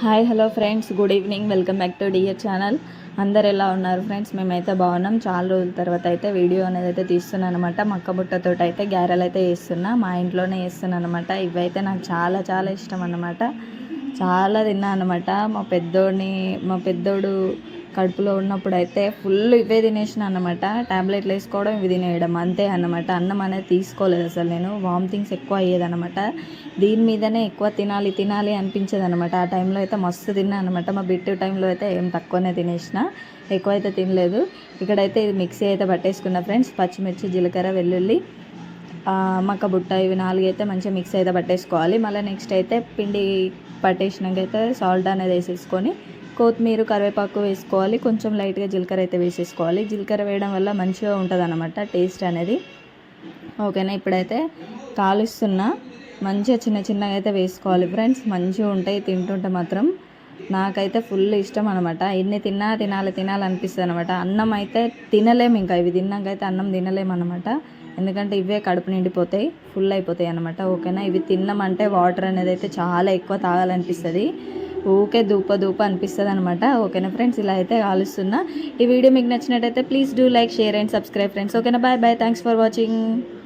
Hi hello friends. Good evening. Welcome back to dear channel. అందరు ఎలా ఉన్నారు friends? మేమైతే బాగున్నాం. చాలా రోజుల తర్వాత అయితే వీడియో అనేది అయితే తీస్తున్నాను అనమాట మక్క బుట్టతో అయితే గ్యారెలు అయితే వేస్తున్నా. మా ఇంట్లోనే వేస్తున్నాను అనమాట ఇవైతే నాకు చాలా చాలా ఇష్టం అన్నమాట. చాలా తిన్నా అనమాట మా పెద్దోడిని మా పెద్దోడు కడుపులో ఉన్నప్పుడు అయితే ఫుల్ ఇవే తినేసిన అనమాట ట్యాబ్లెట్లు వేసుకోవడం ఇవి తినేయడం అంతే అనమాట అన్నం అనేది తీసుకోలేదు అసలు నేను. వామిటింగ్స్ ఎక్కువ అయ్యేదన్నమాట దీని మీదనే ఎక్కువ తినాలి తినాలి అనిపించేది అనమాట ఆ టైంలో అయితే మస్తు తిన్నా అనమాట మా బిట్టు టైంలో అయితే ఏం తక్కువనే తినేసిన. ఎక్కువ అయితే తినలేదు. ఇక్కడైతే ఇది మిక్సీ అయితే పట్టేసుకున్న ఫ్రెండ్స్. పచ్చిమిర్చి జీలకర్ర వెల్లుల్లి మక్క బుట్ట ఇవి నాలుగు అయితే మంచిగా మిక్స్ అయితే పట్టేసుకోవాలి. మళ్ళీ నెక్స్ట్ అయితే పిండి పట్టేసినాక అయితే సాల్ట్ అనేది వేసేసుకొని కొత్తిమీర కరివేపాకు వేసుకోవాలి. కొంచెం లైట్గా జీలకర్ర అయితే వేసేసుకోవాలి. జీలకర్ర వేయడం వల్ల మంచిగా ఉంటుంది అనమాట టేస్ట్ అనేది. ఓకేనా? ఇప్పుడైతే కాలుస్తున్నా మంచిగా చిన్న చిన్నగా అయితే వేసుకోవాలి ఫ్రెండ్స్. మంచిగా ఉంటాయి. తింటుంటే మాత్రం నాకైతే ఫుల్ ఇష్టం అనమాట ఎన్ని తిన్నా తినాలి తినాలనిపిస్తుంది అనమాట అన్నం అయితే తినలేము ఇంకా. ఇవి తిన్నాకైతే అన్నం తినలేము అనమాట ఎందుకంటే ఇవే కడుపు నిండిపోతాయి ఫుల్ అయిపోతాయి అనమాట ఓకేనా? ఇవి తిన్నామంటే వాటర్ అనేది అయితే చాలా ఎక్కువ తాగాలనిపిస్తుంది. ఊకే దూప దూప అనిపిస్తుంది అనమాట ఓకేనా ఫ్రెండ్స్? ఇలా అయితే ఆలోస్తున్నా. ఈ వీడియో మీకు నచ్చినట్టయితే please do like share and subscribe friends. ఓకేనా? Bye bye. Thanks for watching.